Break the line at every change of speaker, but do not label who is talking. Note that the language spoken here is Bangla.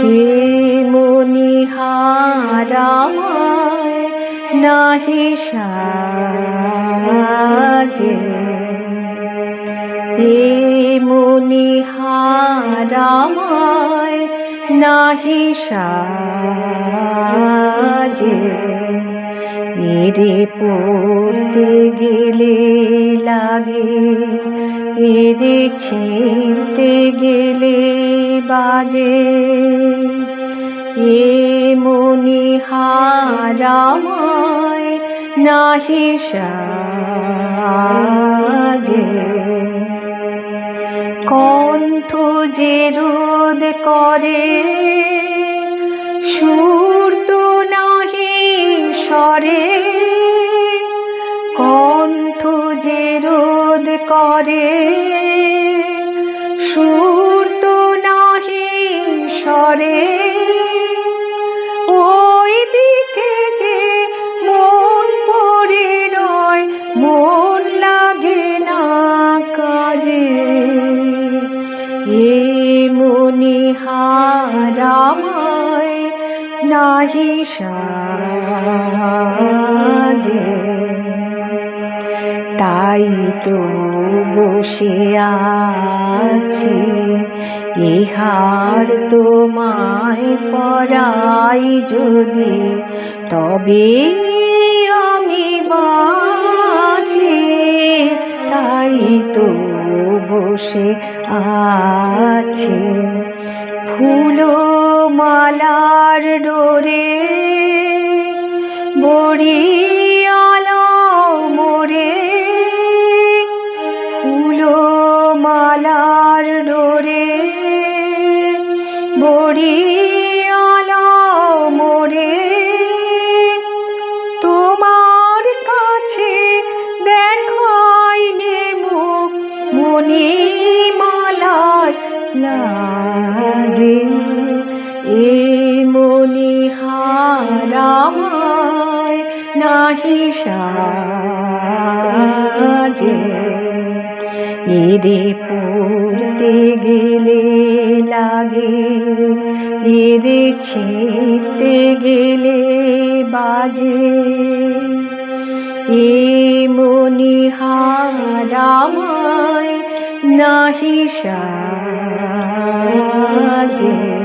হে মনিহারায় নাহি সাজে। হে মনিহারায় নাহি সাজে। এরে পড়তে গেলে লাগে, এরে ছিঁড়তে গেলে বাজে। এ মনিহারামায় নাহি সাজে। কণ্ঠ যে রোদ করে নাহি সরে কণ্ঠ যে রোদ করে, সুর তো নাহি সরে ওই দিকে যে মন পড়ে রয়, মন লাগে না কাজে। এ মনিহারামায় নাহি সাজে তাই তো বসে আছি। ইহার তোমায় পড়াই যদি, তবে আমি বাঁচি। তাই তো বসে আছি। ফুলো মালার ডোরে মালার ডোরে বড়িয়ালা মোরে তোমার কাছে দেখাই নে মুখ মণিমালার লাজে। এ মনিহারামায় নাহি সাজে। এরে পড়তে গেলে লাগে। এরে ছিঁড়তে গেলে বাজে। এ মনিহারামায় নাহি সাজে।